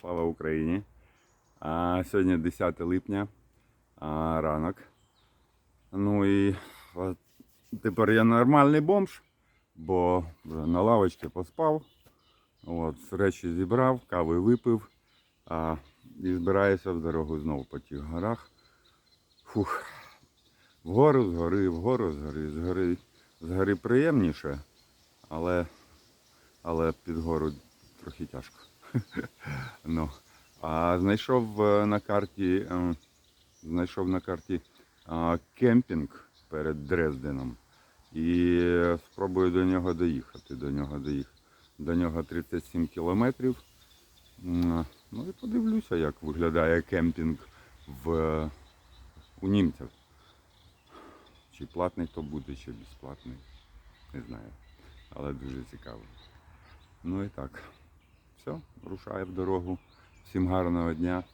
Слава Україні! А, сьогодні 10 липня, а, ранок. Ну і от, тепер я нормальний бомж, бо вже на лавочці поспав. От, речі зібрав, кави випив. А, і збираюся в дорогу знову по тих горах. Фух. Вгору, згори, вгору, згори, згори, згори приємніше, але, але під гору трохи тяжко. Ну, а знайшов е, на карті, е, знайшов на карті е, кемпінг перед Дрезденом. І спробую до нього доїхати. До нього доїхати. До нього 37 кілометрів. Ну і подивлюся, як виглядає кемпінг в, у німців. Чи платний то буде, чи безплатний. Не знаю. Але дуже цікаво. Ну і так. Все, рушаю в дорогу. Всім гарного дня.